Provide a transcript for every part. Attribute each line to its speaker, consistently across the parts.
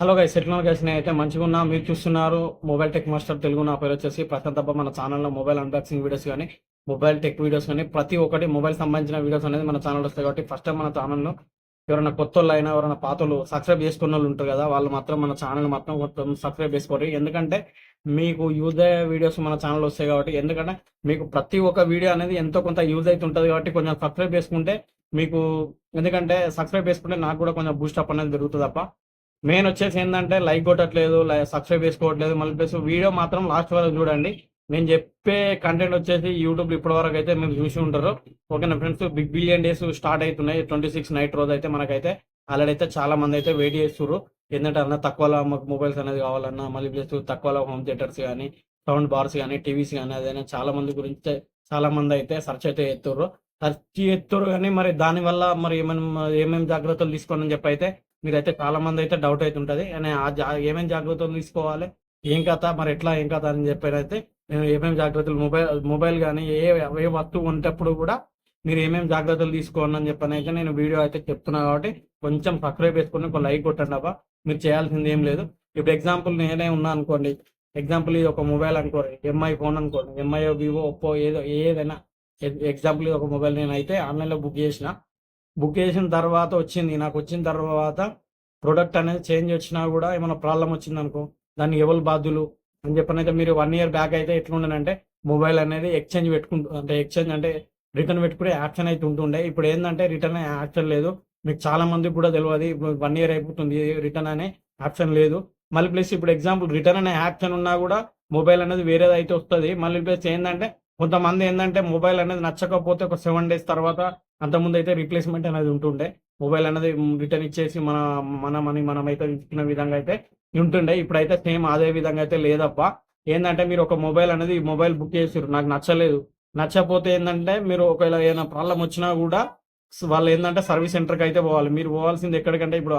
Speaker 1: Hello guys ఎట్లా guys నేనైతే మంచిగా ఉన్నా. మీరు చూస్తున్నారు మొబైల్ టెక్ మాస్టర్ తెలుగు నా పేరు వచ్చేసి ప్రశాంత్ తప్ప మన ఛానల్లో మొబైల్ అన్బాక్సింగ్ వీడియోస్ కానీ మొబైల్ టెక్ వీడియోస్ కానీ ప్రతి ఒక్కటి మొబైల్ సంబంధించిన వీడియోస్ అనేది మన ఛానల్ వస్తాయి కాబట్టి ఫస్ట్ మన ఛానల్లో ఎవరైనా కొత్త వాళ్ళు అయినా ఎవరైనా పాతలు సబ్స్క్రైబ్ చేసుకున్న వాళ్ళు ఉంటారు కదా వాళ్ళు మాత్రం మన ఛానల్ మాత్రం కొంచెం సబ్స్క్రైబ్ చేసుకోరు. ఎందుకంటే మీకు యూజ్ అయ్యే వీడియోస్ మన ఛానల్ వస్తాయి కాబట్టి ఎందుకంటే మీకు ప్రతి ఒక్క వీడియో అనేది ఎంతో కొంత యూజ్ అవుతుంటుంది కాబట్టి కొంచెం సబ్స్క్రైబ్ చేసుకుంటే మీకు ఎందుకంటే సబ్స్క్రైబ్ చేసుకుంటే నాకు కూడా కొంచెం బూస్టప్ అనేది జరుగుతుంది తప్ప మెయిన్ వచ్చేసి ఏంటంటే లైక్ కొట్టట్లేదు సబ్స్క్రైబ్ చేసుకోవట్లేదు. మళ్ళీ ప్లస్ వీడియో మాత్రం లాస్ట్ వరకు చూడండి. నేను చెప్పే కంటెంట్ వచ్చేసి యూట్యూబ్ ఇప్పటి వరకు అయితే మేము చూసి ఉంటారు. ఓకేనా friends big billion days start అవుతున్నాయి. ట్వంటీ సిక్స్ నైట్ రోజు అయితే మనకైతే ఆల్రెడీ అయితే చాలా మంది అయితే వెయిట్ చేస్తున్నారు ఏంటంటే అన్న తక్కువలో మాకు మొబైల్స్ అనేది కావాలన్నా మళ్ళీ ప్లస్ తక్కువలో హోమ్ థియేటర్స్ కానీ సౌండ్ బార్స్ కానీ టీవీస్ కానీ అదైనా చాలా మంది గురించి చాలా మంది అయితే సెర్చ్ అయితే ఎత్తుర్రు సర్చ్ ఎత్తురు కానీ మరి దానివల్ల మరి ఏమైనా ఏమేమి జాగ్రత్తలు తీసుకోనని చెప్పి అయితే మీరైతే చాలా మంది అయితే డౌట్ అయితే ఉంటుంది ఆ జా ఏమేమి జాగ్రత్తలు తీసుకోవాలి? ఏం కథ? మరి ఎట్లా ఏం కథ అని చెప్పి అయితే నేను ఏమేమి జాగ్రత్తలు మొబైల్ మొబైల్ కానీ ఏ ఏ వస్తువు ఉంటప్పుడు కూడా మీరు ఏమేమి జాగ్రత్తలు తీసుకోండి అని చెప్పని అయితే నేను వీడియో అయితే చెప్తున్నా కాబట్టి కొంచెం సబ్స్క్రైబ్ చేసుకుని ఒక లైక్ కొట్టండి అబ్బా. మీరు చేయాల్సింది ఏం లేదు. ఇప్పుడు ఎగ్జాంపుల్ నేనే ఉన్నా అనుకోండి. ఎగ్జాంపుల్ ఇది ఒక మొబైల్ అనుకోండి. ఎంఐ ఫోన్ అనుకోండి. ఎంఐ వివో ఒప్పో ఏదో ఏదైనా. ఎగ్జాంపుల్ ఇది ఒక మొబైల్ నేనైతే ఆన్లైన్లో బుక్ చేసిన. బుక్ చేసిన తర్వాత వచ్చింది. నాకు వచ్చిన తర్వాత ప్రొడక్ట్ అనేది చేంజ్ వచ్చినా కూడా ఏమైనా ప్రాబ్లం వచ్చింది అనుకో దాన్ని ఎవరు బాధ్యులు అని చెప్పనైతే మీరు వన్ ఇయర్ బ్యాక్ అయితే ఎట్లుండనంటే మొబైల్ అనేది ఎక్స్చేంజ్ పెట్టుకుంటూ అంటే ఎక్స్చేంజ్ అంటే రిటర్న్ పెట్టుకునే యాక్షన్ అయితే ఉంటుండే. ఇప్పుడు ఏంటంటే రిటర్న్ యాక్షన్ లేదు. మీకు చాలా మందికి కూడా తెలియదు. ఇప్పుడు వన్ ఇయర్ అయిపోతుంది రిటర్న్ అనే ఆప్షన్ లేదు. మళ్ళీ ప్లస్ ఇప్పుడు ఎగ్జాంపుల్ రిటర్న్ అనే యాప్షన్ ఉన్నా కూడా మొబైల్ అనేది వేరేది అయితే వస్తుంది. మళ్ళీ ప్లస్ ఏంటంటే కొంతమంది ఏంటంటే మొబైల్ అనేది నచ్చకపోతే ఒక సెవెన్ డేస్ తర్వాత అంతకుముందు అయితే రీప్లేస్మెంట్ అనేది ఉంటుండే. మొబైల్ అనేది రిటర్న్ ఇచ్చేసి మన మన మనీ మనం అయితే ఇచ్చిన విధంగా అయితే ఉంటుండే. ఇప్పుడైతే సేమ్ అదే విధంగా అయితే లేదప్ప ఏంటంటే మీరు ఒక మొబైల్ అనేది మొబైల్ బుక్ చేసారు నాకు నచ్చలేదు. నచ్చకపోతే ఏంటంటే మీరు ఒకవేళ ఏదైనా ప్రాబ్లం వచ్చినా కూడా వాళ్ళు ఏంటంటే సర్వీస్ సెంటర్కి అయితే పోవాలి. మీరు పోవాల్సింది ఎక్కడికంటే ఇప్పుడు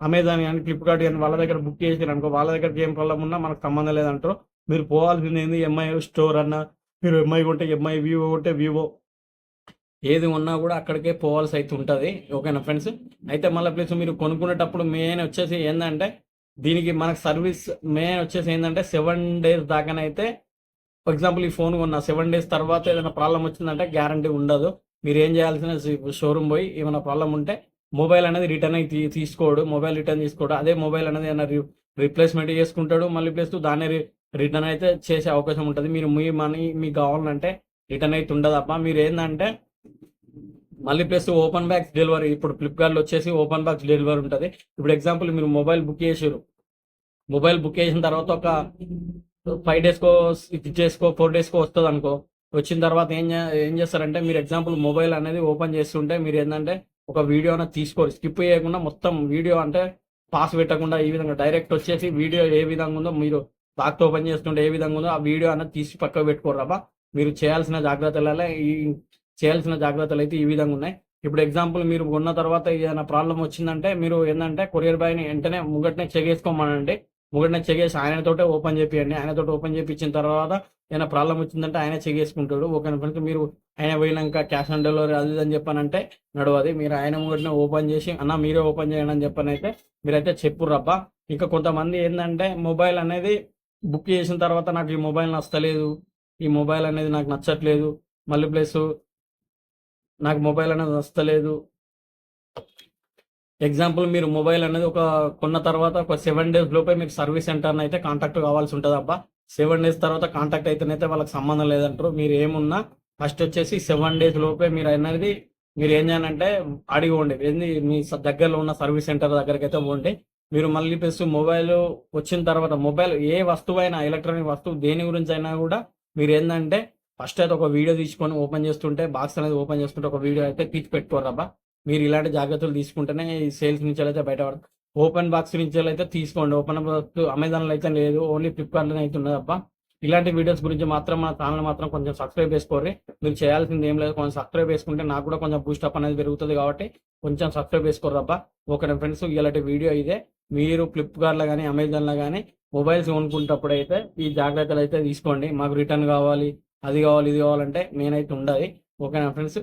Speaker 1: అమెజాన్ కానీ ఫ్లిప్కార్ట్ కానీ వాళ్ళ దగ్గర బుక్ చేసారు అనుకో వాళ్ళ దగ్గర ఏం ప్రాబ్లం ఉన్నా మనకు సంబంధం లేదంటారు. మీరు పోవాల్సింది ఏంది? ఎంఐ స్టోర్ అన్న మీరు ఎంఐ కొంటే ఎంఐ వివో కొంటే వివో ఏది ఉన్నా కూడా అక్కడికే పోవాల్సి అయితే ఉంటుంది. ఓకేనా ఫ్రెండ్స్? అయితే మళ్ళీ ప్లస్ మీరు కొనుక్కునేటప్పుడు మెయిన్ వచ్చేసి ఏంటంటే దీనికి మనకు సర్వీస్ మెయిన్ వచ్చేసి ఏంటంటే సెవెన్ డేస్ దాకానైతే ఫర్ ఎగ్జాంపుల్ ఈ ఫోన్ కొన్న సెవెన్ డేస్ తర్వాత ఏదైనా ప్రాబ్లం వచ్చిందంటే గ్యారంటీ ఉండదు. మీరు ఏం చేయాల్సిన షోరూమ్ పోయి ఏమైనా ప్రాబ్లం ఉంటే మొబైల్ అనేది రిటర్న్ అయి తీ- తీసుకోడు. మొబైల్ రిటర్న్ తీసుకోడు. అదే మొబైల్ అనేది ఏమైనా రీప్లేస్మెంట్ చేసుకుంటాడు. మళ్ళీ ప్లస్ దాన్ని రిటర్న్ అయితే చేసే అవకాశం ఉంటుంది. మీరు మీ మనీ మీకు కావాలంటే రిటర్న్ అయితే ఉండదు అప్ప మీరు ఏంటంటే మళ్ళీ ప్లస్ ఓపెన్ బ్యాగ్స్ డెలివరీ ఇప్పుడు ఫ్లిప్కార్ట్లో వచ్చేసి ఓపెన్ బ్యాగ్స్ డెలివరీ ఉంటుంది. ఇప్పుడు ఎగ్జాంపుల్ మీరు మొబైల్ బుక్ చేసారు మొబైల్ బుక్ చేసిన తర్వాత ఒక ఫైవ్ డేస్కో సిక్స్ డేస్కో ఫోర్ డేస్కో వస్తుంది అనుకో వచ్చిన తర్వాత ఏం ఏం చేస్తారంటే మీరు ఎగ్జాంపుల్ మొబైల్ అనేది ఓపెన్ చేస్తుంటే మీరు ఏంటంటే ఒక వీడియో అనేది తీసుకోరు. స్కిప్ చేయకుండా మొత్తం వీడియో అంటే పాస్ పెట్టకుండా ఈ విధంగా డైరెక్ట్ వచ్చేసి వీడియో ఏ విధంగా ఉందో మీరు బాక్స్ ఓపెన్ చేస్తుంటే ఏ విధంగా ఉందో ఆ వీడియో అన్నది తీసి పక్కకు పెట్టుకోరాబా మీరు చేయాల్సిన జాగ్రత్తలలో ఈ చేయాల్సిన జాగ్రత్తలు అయితే ఈ విధంగా ఉన్నాయి. ఇప్పుడు ఎగ్జాంపుల్ మీరు ఉన్న తర్వాత ఏదైనా ప్రాబ్లం వచ్చిందంటే మీరు ఏంటంటే కొరియర్ బాయ్ని వెంటనే ముంగటనే చెక్ చేసుకోమనండి ముంగటనే చెక్ చేసి ఆయనతోటే ఓపెన్ చేపియండి. ఆయనతో ఓపెన్ చేపించిన తర్వాత ఏదైనా ప్రాబ్లం వచ్చిందంటే ఆయన చెక్ చేసుకుంటాడు ఓకే ఫ్రెండ్స్ మీరు ఆయన పోయినాక క్యాష్ ఆన్ డెలివరీ అది అని చెప్పానంటే నడవది మీరు ఆయన ముంగటనే ఓపెన్ చేసి అన్న మీరే ఓపెన్ చేయండి అని చెప్పనైతే మీరైతే చెప్పుర్రబ్బా ఇంకా కొంతమంది ఏంటంటే మొబైల్ అనేది బుక్ చేసిన తర్వాత నాకు ఈ మొబైల్ నచ్చలేదు. ఈ మొబైల్ అనేది నాకు నచ్చట్లేదు. మళ్ళీ ప్లస్ నాకు మొబైల్ అనేది నచ్చలేదు. ఎగ్జాంపుల్ మీరు మొబైల్ అనేది ఒక కొన్న తర్వాత ఒక సెవెన్ డేస్ లోపే మీరు సర్వీస్ సెంటర్ని అయితే కాంటాక్ట్ కావాల్సి ఉంటుంది అబ్బా. సెవెన్ డేస్ తర్వాత కాంటాక్ట్ అయితేనైతే వాళ్ళకి సంబంధం లేదంటారు. మీరు ఏమున్నా ఫస్ట్ వచ్చేసి సెవెన్ డేస్ లోపే మీరు అనేది మీరు ఏం చేయాలంటే అడిగి ఉండే ఏంది మీ దగ్గరలో ఉన్న సర్వీస్ సెంటర్ దగ్గరికి అయితే పోండి మీరు మళ్ళీ ప్లస్ మొబైల్ వచ్చిన తర్వాత మొబైల్ ఏ వస్తువు అయినా ఎలక్ట్రానిక్ వస్తువు దేని గురించి అయినా కూడా మీరు ఏంటంటే ఫస్ట్ అయితే ఒక వీడియో తీసుకొని ఓపెన్ చేస్తుంటే బాక్స్ అనేది ఓపెన్ చేస్తుంటే ఒక వీడియో అయితే తీసి పెట్టుకోరబ్బా మీరు ఇలాంటి జాగ్రత్తలు తీసుకుంటేనే ఈ సేల్స్ నుంచి అయితే బయటపడదు ఓపెన్ బాక్స్ నుంచి అయితే తీసుకోండి. ఓపెన్ బాక్స్ అమెజాన్లో అయితే లేదు. ఓన్లీ ఫ్లిప్కార్ట్లోనే అయితే ఉన్నది అబ్బా. ఇలాంటి వీడియోస్ గురించి మాత్రం మా ఛానల్ మాత్రం కొంచెం సబ్స్క్రైబ్ చేసుకోర్రి. మీరు చేయాల్సింది ఏం లేదు. కొంచెం సబ్స్క్రైబ్ చేసుకుంటే నాకు కూడా కొంచెం బూస్ట్ అప్ అనేది పెరుగుతుంది కాబట్టి కొంచెం సబ్స్క్రైబ్ చేసుకోర్రు అబ్బా. ఓకే ఫ్రెండ్స్ ఇలాంటి వీడియో ఇదే. మీరు ఫ్లిప్కార్ట్లో కానీ అమెజాన్లో కానీ మొబైల్స్ కొనుక్కుంటప్పుడు అయితే ఈ జాగ్రత్తలు అయితే తీసుకోండి. మాకు రిటర్న్ కావాలి అది కావాలి ఇది కావాలంటే నేనైతే ఉండదు. ఓకేనా ఫ్రెండ్స్